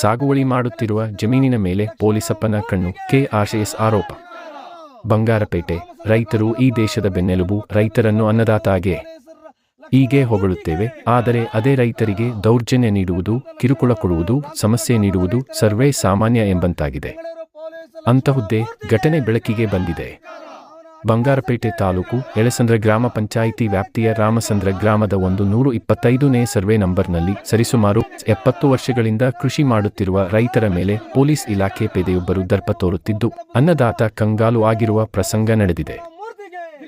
ಸಾಗುವಳಿ ಮಾಡುತ್ತಿರುವ ಜಮೀನಿನ ಮೇಲೆ ಪೊಲೀಸಪ್ಪನ ಕಣ್ಣು. ಕೆಆರ್ಎಸ್ ಆರೋಪ. ಬಂಗಾರಪೇಟೆ. ರೈತರು ಈ ದೇಶದ ಬೆನ್ನೆಲುಬು, ರೈತರನ್ನು ಅನ್ನದಾತಾಗೆ ಹೀಗೆ ಹೊಗಳುತ್ತೇವೆ. ಆದರೆ ಅದೇ ರೈತರಿಗೆ ದೌರ್ಜನ್ಯ ನೀಡುವುದು, ಕಿರುಕುಳ ಕೊಡುವುದು, ಸಮಸ್ಯೆ ನೀಡುವುದು ಸರ್ವೇ ಸಾಮಾನ್ಯ ಎಂಬಂತಾಗಿದೆ. ಅಂತಹುದ್ದೇ ಘಟನೆ ಬೆಳಕಿಗೆ ಬಂದಿದೆ. ಬಂಗಾರಪೇಟೆ ತಾಲೂಕು ಎಳಸಂದ್ರ ಗ್ರಾಮ ಪಂಚಾಯಿತಿ ವ್ಯಾಪ್ತಿಯ ರಾಮಸಂದ್ರ ಗ್ರಾಮದ ಒಂದು ನೂರು ಇಪ್ಪತ್ತೈದನೇ ಸರ್ವೆ ನಂಬರ್ನಲ್ಲಿ ಸರಿಸುಮಾರು ಎಪ್ಪತ್ತು ವರ್ಷಗಳಿಂದ ಕೃಷಿ ಮಾಡುತ್ತಿರುವ ರೈತರ ಮೇಲೆ ಪೊಲೀಸ್ ಇಲಾಖೆ ಪೇದೆಯೊಬ್ಬರು ದರ್ಪ ತೋರುತ್ತಿದ್ದು, ಅನ್ನದಾತ ಕಂಗಾಲು ಆಗಿರುವ ಪ್ರಸಂಗ ನಡೆದಿದೆ.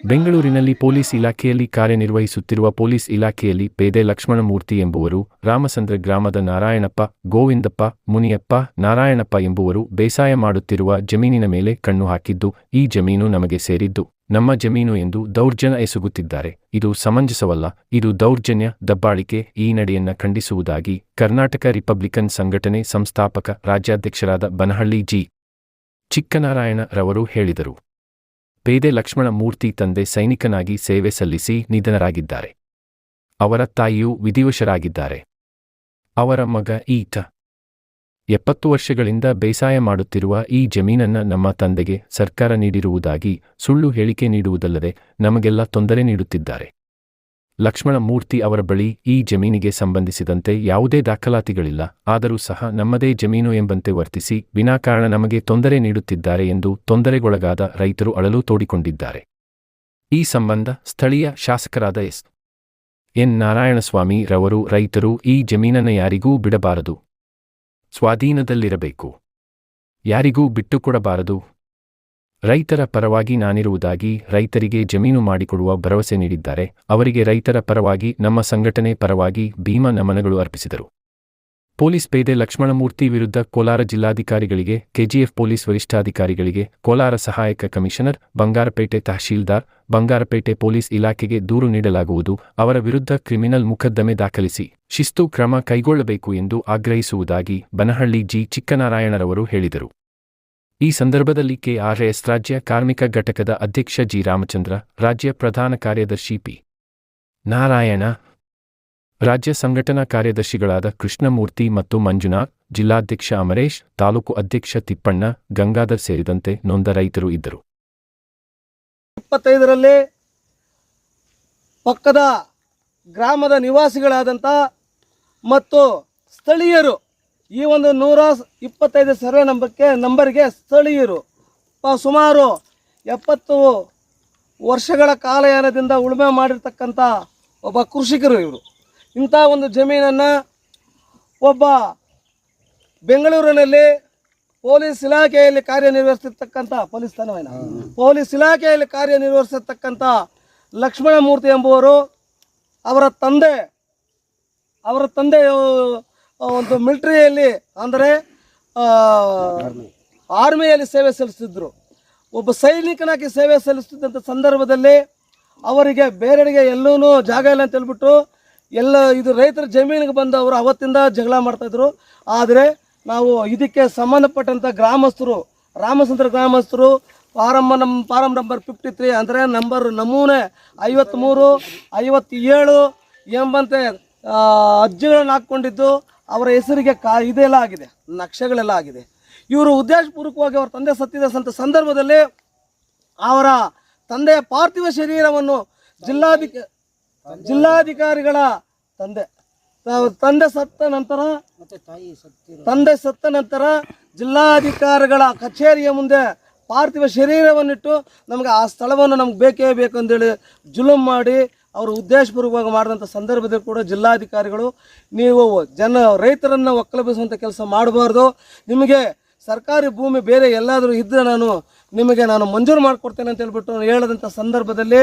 ಬೆಂಗಳೂರಿನಲ್ಲಿ ಪೊಲೀಸ್ ಇಲಾಖೆಯಲ್ಲಿ ಕಾರ್ಯನಿರ್ವಹಿಸುತ್ತಿರುವ ಪೊಲೀಸ್ ಇಲಾಖೆಯಲ್ಲಿ ಪೇದೆ ಲಕ್ಷ್ಮಣಮೂರ್ತಿ ಎಂಬುವರು ರಾಮಚಂದ್ರ ಗ್ರಾಮದ ನಾರಾಯಣಪ್ಪ, ಗೋವಿಂದಪ್ಪ, ಮುನಿಯಪ್ಪ, ನಾರಾಯಣಪ್ಪ ಎಂಬುವರು ಬೇಸಾಯ ಮಾಡುತ್ತಿರುವ ಜಮೀನಿನ ಮೇಲೆ ಕಣ್ಣು ಹಾಕಿದ್ದು, ಈ ಜಮೀನು ನಮಗೆ ಸೇರಿದ್ದು, ನಮ್ಮ ಜಮೀನು ಎಂದು ದೌರ್ಜನ್ಯ ಎಸಗುತ್ತಿದ್ದಾರೆ. ಇದು ಸಮಂಜಸವಲ್ಲ, ಇದು ದೌರ್ಜನ್ಯ, ದಬ್ಬಾಳಿಕೆ, ಈ ನಡೆಯನ್ನ ಖಂಡಿಸುವುದಾಗಿ ಕರ್ನಾಟಕ ರಿಪಬ್ಲಿಕನ್ ಸಂಘಟನೆ ಸಂಸ್ಥಾಪಕ ರಾಜ್ಯಾಧ್ಯಕ್ಷರಾದ ಬನಹಳ್ಳಿ ಜಿ. ಚಿಕ್ಕನಾರಾಯಣ ರವರು ಹೇಳಿದರು. ಪೇದೆ ಲಕ್ಷ್ಮಣ ಮೂರ್ತಿ ತಂದೆ ಸೈನಿಕನಾಗಿ ಸೇವೆ ಸಲ್ಲಿಸಿ ನಿಧನರಾಗಿದ್ದಾರೆ. ಅವರ ತಾಯಿಯು ವಿಧಿವಶರಾಗಿದ್ದಾರೆ. ಅವರ ಮಗ ಈತ ಎಪ್ಪತ್ತು ವರ್ಷಗಳಿಂದ ಬೇಸಾಯ ಮಾಡುತ್ತಿರುವ ಈ ಜಮೀನನ್ನ ನಮ್ಮ ತಂದೆಗೆ ಸರ್ಕಾರ ನೀಡಿರುವುದಾಗಿ ಸುಳ್ಳು ಹೇಳಿಕೆ ನೀಡುವುದಲ್ಲದೆ ನಮಗೆಲ್ಲ ತೊಂದರೆ ನೀಡುತ್ತಿದ್ದಾರೆ. ಲಕ್ಷ್ಮಣ ಮೂರ್ತಿ ಅವರ ಬಳಿ ಈ ಜಮೀನಿಗೆ ಸಂಬಂಧಿಸಿದಂತೆ ಯಾವುದೇ ದಾಖಲಾತಿಗಳಿಲ್ಲ. ಆದರೂ ಸಹ ನಮ್ಮದೇ ಜಮೀನು ಎಂಬಂತೆ ವರ್ತಿಸಿ ವಿನಾಕಾರಣ ನಮಗೆ ತೊಂದರೆ ನೀಡುತ್ತಿದ್ದಾರೆ ಎಂದು ತೊಂದರೆಗೊಳಗಾದ ರೈತರು ಅಳಲು ತೋಡಿಕೊಂಡಿದ್ದಾರೆ. ಈ ಸಂಬಂಧ ಸ್ಥಳೀಯ ಶಾಸಕರಾದ ಎಸ್. ಎನ್. ನಾರಾಯಣಸ್ವಾಮಿ ರವರು ರೈತರು ಈ ಜಮೀನನ್ನು ಯಾರಿಗೂ ಬಿಡಬಾರದು. ಸ್ವಾಧೀನದಲ್ಲಿರಬೇಕು. ಯಾರಿಗೂ ಬಿಟ್ಟುಕೊಡಬಾರದು. ರೈತರ ಪರವಾಗಿ ನಾನಿರುವುದಾಗಿ ರೈತರಿಗೆ ಜಮೀನು ಮಾಡಿಕೊಡುವ ಭರವಸೆ ನೀಡಿದ್ದಾರೆ. ಅವರಿಗೆ ರೈತರ ಪರವಾಗಿ, ನಮ್ಮ ಸಂಘಟನೆ ಪರವಾಗಿ ಭೀಮ ನಮನಗಳು ಅರ್ಪಿಸಿದರು. ಪೊಲೀಸ್ ಪೇದೆ ಲಕ್ಷ್ಮಣಮೂರ್ತಿ ವಿರುದ್ಧ ಕೋಲಾರ ಜಿಲ್ಲಾಧಿಕಾರಿಗಳಿಗೆ, ಕೆಜಿಎಫ್ ಪೊಲೀಸ್ ವರಿಷ್ಠಾಧಿಕಾರಿಗಳಿಗೆ, ಕೋಲಾರ ಸಹಾಯಕ ಕಮಿಷನರ್, ಬಂಗಾರಪೇಟೆ ತಹಶೀಲ್ದಾರ್, ಬಂಗಾರಪೇಟೆ ಪೊಲೀಸ್ ಇಲಾಖೆಗೆ ದೂರು ನೀಡಲಾಗುವುದು. ಅವರ ವಿರುದ್ಧ ಕ್ರಿಮಿನಲ್ ಮುಖದ್ದಮೆ ದಾಖಲಿಸಿ ಶಿಸ್ತು ಕ್ರಮ ಕೈಗೊಳ್ಳಬೇಕು ಎಂದು ಆಗ್ರಹಿಸುವುದಾಗಿ ಬನಹಳ್ಳಿ ಜಿ. ಚಿಕ್ಕನಾರಾಯಣರವರು ಹೇಳಿದರು. ಈ ಸಂದರ್ಭದಲ್ಲಿ ಕೆಆರ್ಎಸ್ ರಾಜ್ಯ ಕಾರ್ಮಿಕ ಘಟಕದ ಅಧ್ಯಕ್ಷ ಜಿ. ರಾಮಚಂದ್ರ, ರಾಜ್ಯ ಪ್ರಧಾನ ಕಾರ್ಯದರ್ಶಿ ಪಿ. ನಾರಾಯಣ, ರಾಜ್ಯ ಸಂಘಟನಾ ಕಾರ್ಯದರ್ಶಿಗಳಾದ ಕೃಷ್ಣಮೂರ್ತಿ ಮತ್ತು ಮಂಜುನಾಥ್, ಜಿಲ್ಲಾಧ್ಯಕ್ಷ ಅಮರೇಶ್, ತಾಲೂಕು ಅಧ್ಯಕ್ಷ ತಿಪ್ಪಣ್ಣ, ಗಂಗಾಧರ್ ಸೇರಿದಂತೆ ನೊಂದ ರೈತರು ಇದ್ದರು. ಇಪ್ಪತ್ತೈದರಲ್ಲಿ ಪಕ್ಕದ ಗ್ರಾಮದ ನಿವಾಸಿಗಳಾದಂಥ ಮತ್ತು ಸ್ಥಳೀಯರು ಈ ಒಂದು ನೂರ ಇಪ್ಪತ್ತೈದು ಸರ್ವೆ ನಂಬರ್ಗೆ ನಂಬರ್ಗೆ ಸ್ಥಳೀಯರು ಸುಮಾರು ಎಪ್ಪತ್ತು ವರ್ಷಗಳ ಕಾಲಯಾನದಿಂದ ಉಳುಮೆ ಮಾಡಿರ್ತಕ್ಕಂಥ ಒಬ್ಬ ಕೃಷಿಕರು ಇವರು. ಇಂಥ ಒಂದು ಜಮೀನನ್ನು ಒಬ್ಬ ಬೆಂಗಳೂರಿನಲ್ಲಿ ಪೊಲೀಸ್ ಇಲಾಖೆಯಲ್ಲಿ ಕಾರ್ಯನಿರ್ವಹಿಸಿರ್ತಕ್ಕಂಥ ಪೊಲೀಸ್ ತನವೇನ ಪೊಲೀಸ್ ಇಲಾಖೆಯಲ್ಲಿ ಕಾರ್ಯನಿರ್ವಹಿಸಿರ್ತಕ್ಕಂಥ ಲಕ್ಷ್ಮಣಮೂರ್ತಿ ಎಂಬುವರು ಅವರ ತಂದೆ ಅವರ ತಂದೆ ಒಂದು ಮಿಲಿಟರಿಯಲ್ಲಿ ಅಂದರೆ ಆರ್ಮಿಯಲ್ಲಿ ಸೇವೆ ಸಲ್ಲಿಸ್ತಿದ್ರು. ಒಬ್ಬ ಸೈನಿಕನಾಗಿ ಸೇವೆ ಸಲ್ಲಿಸ್ತಿದ್ದಂಥ ಸಂದರ್ಭದಲ್ಲಿ ಅವರಿಗೆ ಬೇರೆಡೆಗೆ ಎಲ್ಲೂ ಜಾಗ ಇಲ್ಲ ಅಂತ ಹೇಳ್ಬಿಟ್ಟು ಎಲ್ಲ ಇದು ರೈತರ ಜಮೀನಿಗೆ ಬಂದು ಅವರು ಅವತ್ತಿಂದ ಜಗಳ ಮಾಡ್ತಾಯಿದ್ರು ಆದರೆ ನಾವು ಇದಕ್ಕೆ ಸಂಬಂಧಪಟ್ಟಂಥ ಗ್ರಾಮಸ್ಥರು, ರಾಮಚಂದ್ರ ಗ್ರಾಮಸ್ಥರು ಫಾರಮ್ ನಮ್ಮ ಫಾರಮ್ ನಂಬರ್ ಫಿಫ್ಟಿ ತ್ರೀ ಅಂದರೆ ನಂಬರ್ ನಮೂನೆ ಐವತ್ತ್ಮೂರು ಐವತ್ತೇಳು ಎಂಬಂತೆ ಅಜ್ಜಿಗಳನ್ನು ಹಾಕ್ಕೊಂಡಿದ್ದು. ಅವರ ಹೆಸರಿಗೆ ಕಾ ಇದೆಲ್ಲ ಆಗಿದೆ ನಕ್ಷೆಗಳೆಲ್ಲ ಆಗಿದೆ. ಇವರು ಉದ್ದೇಶಪೂರ್ವಕವಾಗಿ ಅವರ ತಂದೆ ಸತ್ತಿದ ಸಂತ ಸಂದರ್ಭದಲ್ಲಿ ಅವರ ತಂದೆಯ ಪಾರ್ಥಿವ ಶರೀರವನ್ನು ಜಿಲ್ಲಾಧಿಕ ಜಿಲ್ಲಾಧಿಕಾರಿಗಳ ತಂದೆ ತಂದೆ ಸತ್ತ ನಂತರ ತಂದೆ ಸತ್ತ ನಂತರ ಜಿಲ್ಲಾಧಿಕಾರಿಗಳ ಕಚೇರಿಯ ಮುಂದೆ ಪಾರ್ಥಿವ ಶರೀರವನ್ನಿಟ್ಟು ನಮಗೆ ಆ ಸ್ಥಳವನ್ನು ನಮ್ಗೆ ಬೇಕೇ ಬೇಕು ಅಂತೇಳಿ ಜುಲುಮ್ ಮಾಡಿ ಅವರು ಉದ್ದೇಶಪೂರ್ವಕವಾಗಿ ಮಾಡಿದಂಥ ಸಂದರ್ಭದಲ್ಲಿ ಕೂಡ ಜಿಲ್ಲಾಧಿಕಾರಿಗಳು, ನೀವು ಜನ ರೈತರನ್ನು ಒಕ್ಕಲಬಿಸುವಂಥ ಕೆಲಸ ಮಾಡಬಾರ್ದು. ನಿಮಗೆ ಸರ್ಕಾರಿ ಭೂಮಿ ಬೇರೆ ಎಲ್ಲಾದರೂ ಇದ್ದರೆ ನಾನು ನಿಮಗೆ ನಾನು ಮಂಜೂರು ಮಾಡಿಕೊಡ್ತೇನೆ ಅಂತ ಹೇಳ್ಬಿಟ್ಟು ಹೇಳಿದಂಥ ಸಂದರ್ಭದಲ್ಲಿ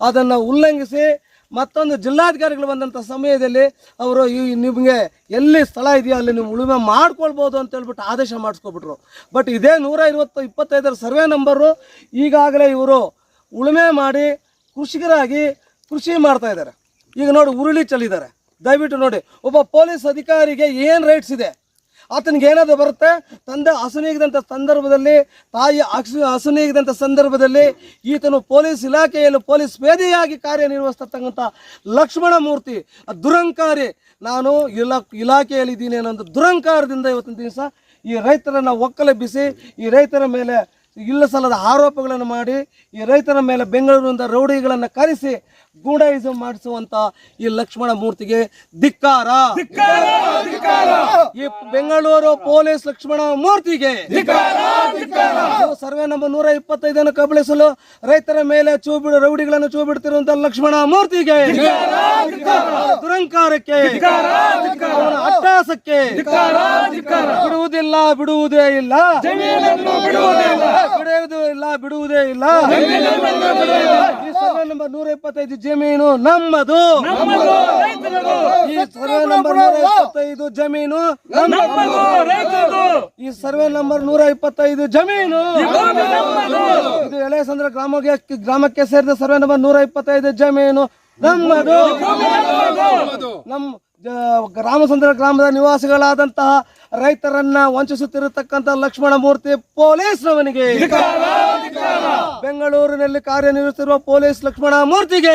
ಅದನ್ನು ಉಲ್ಲಂಘಿಸಿ ಮತ್ತೊಂದು ಜಿಲ್ಲಾಧಿಕಾರಿಗಳು ಬಂದಂಥ ಸಮಯದಲ್ಲಿ ಅವರು ಈ ನಿಮಗೆ ಎಲ್ಲಿ ಸ್ಥಳ ಇದೆಯೋ ಅಲ್ಲಿ ನೀವು ಉಳುಮೆ ಮಾಡ್ಕೊಳ್ಬೋದು ಅಂತ ಹೇಳ್ಬಿಟ್ಟು ಆದೇಶ ಮಾಡಿಸ್ಕೊಬಿಟ್ರು. ಬಟ್ ಇದೇ ನೂರ ಐವತ್ತು ಇಪ್ಪತ್ತೈದರ ಸರ್ವೆ ನಂಬರು ಈಗಾಗಲೇ ಇವರು ಉಳುಮೆ ಮಾಡಿ ಕೃಷಿಕರಾಗಿ ಕೃಷಿ ಮಾಡ್ತಾ ಇದ್ದಾರೆ. ಈಗ ನೋಡಿ ಉರುಳಿ ಚೆಲ್ಲಿದ್ದಾರೆ. ದಯವಿಟ್ಟು ನೋಡಿ, ಒಬ್ಬ ಪೊಲೀಸ್ ಅಧಿಕಾರಿಗೆ ಏನು ರೈಟ್ಸ್ ಇದೆ? ಆತನಿಗೆ ಏನಾದರೂ ಬರುತ್ತೆ? ತಂದೆ ಹಸುನೀಗಿದಂಥ ಸಂದರ್ಭದಲ್ಲಿ, ತಾಯಿ ಹಸು ಹಸುನೀಗಿದಂಥ ಸಂದರ್ಭದಲ್ಲಿ ಈತನು ಪೊಲೀಸ್ ಇಲಾಖೆಯಲ್ಲಿ ಪೊಲೀಸ್ ವೇದಿಯಾಗಿ ಕಾರ್ಯನಿರ್ವಹಿಸ್ತಕ್ಕಂಥ ಲಕ್ಷ್ಮಣ ಮೂರ್ತಿ ದುರಂಕಾರಿ. ನಾನು ಇಲಾ ಇಲಾಖೆಯಲ್ಲಿ ಇದ್ದೀನಿ ಅನ್ನೋ ದುರಂಕಾರದಿಂದ ಇವತ್ತಿನ ದಿವಸ ಈ ರೈತರನ್ನು ಒಕ್ಕಲೆಬ್ಬಿಸಿ, ಈ ರೈತರ ಮೇಲೆ ಇಲ್ಲ ಸಲ್ಲದ ಆರೋಪಗಳನ್ನು ಮಾಡಿ, ಈ ರೈತರ ಮೇಲೆ ಬೆಂಗಳೂರಿನಿಂದ ರೌಡಿಗಳನ್ನು ಕರೆಸಿ ಗೂಡಾಯಿಸಮ್ ಮಾಡಿಸುವಂತ ಈ ಲಕ್ಷ್ಮಣ ಮೂರ್ತಿಗೆ ಧಿಕ್ಕಾರ. ಈ ಬೆಂಗಳೂರು ಪೊಲೀಸ್ ಲಕ್ಷ್ಮಣ ಮೂರ್ತಿಗೆ ಸರ್ವೆ ನಂಬರ್ ನೂರ ಇಪ್ಪತ್ತೈದನ್ನು ಕಬಳಿಸಲು ರೈತರ ಮೇಲೆ ಚೂ ಬಿಡು ರೌಡಿಗಳನ್ನು ಚೂ ಬಿಡ್ತಿರುವಂತ ಲಕ್ಷ್ಮಣ ಮೂರ್ತಿಗೆ ದುರಂಕಾರಕ್ಕೆ ಅಟ್ಟಾಸಕ್ಕೆ ಬಿಡುವುದಿಲ್ಲ ಬಿಡುವುದೇ ಇಲ್ಲ. ಬಿಡುವುದೇ ಇಲ್ಲ ಬಿಡುವುದೇ ಇಲ್ಲ. ಈ ಸರ್ವೆ ನಂಬರ್ ನೂರ ಇಪ್ಪತ್ತೈದು ಜಮೀನು ನಮ್ಮದು. ಈ ಸರ್ವೆ ನಂಬರ್ ನೂರ ಇಪ್ಪತ್ತೈದು ಜಮೀನು ನಮ್ಮದು. ಈ ಸರ್ವೆ ನಂಬರ್ ನೂರ ಇಪ್ಪತ್ತೈದು ಜಮೀನು. ಇದು ಎಳೆಸಂದ್ರ ಗ್ರಾಮಕ್ಕೆ ಗ್ರಾಮಕ್ಕೆ ಸೇರಿದ ಸರ್ವೆ ನಂಬರ್ ನೂರ ಇಪ್ಪತ್ತೈದು ಜಮೀನು ನಮ್ಮದು. ನಮ್ಮ ಗ್ರಾಮಸಂದ್ರ ರಾಮಚಂದ್ರ ಗ್ರಾಮದ ನಿವಾಸಿಗಳಾದಂತಹ ರೈತರನ್ನ ವಂಚಿಸುತ್ತಿರತಕ್ಕಂತ ಲಕ್ಷ್ಮಣ ಮೂರ್ತಿ ಪೊಲೀಸ್ ಪೊಲೀಸ್ನವನಿಗೆ ಬೆಂಗಳೂರಿನಲ್ಲಿ ಕಾರ್ಯನಿರ್ವಹಿಸುತ್ತಿರುವ ಪೊಲೀಸ್ ಲಕ್ಷ್ಮಣ ಮೂರ್ತಿಗೆ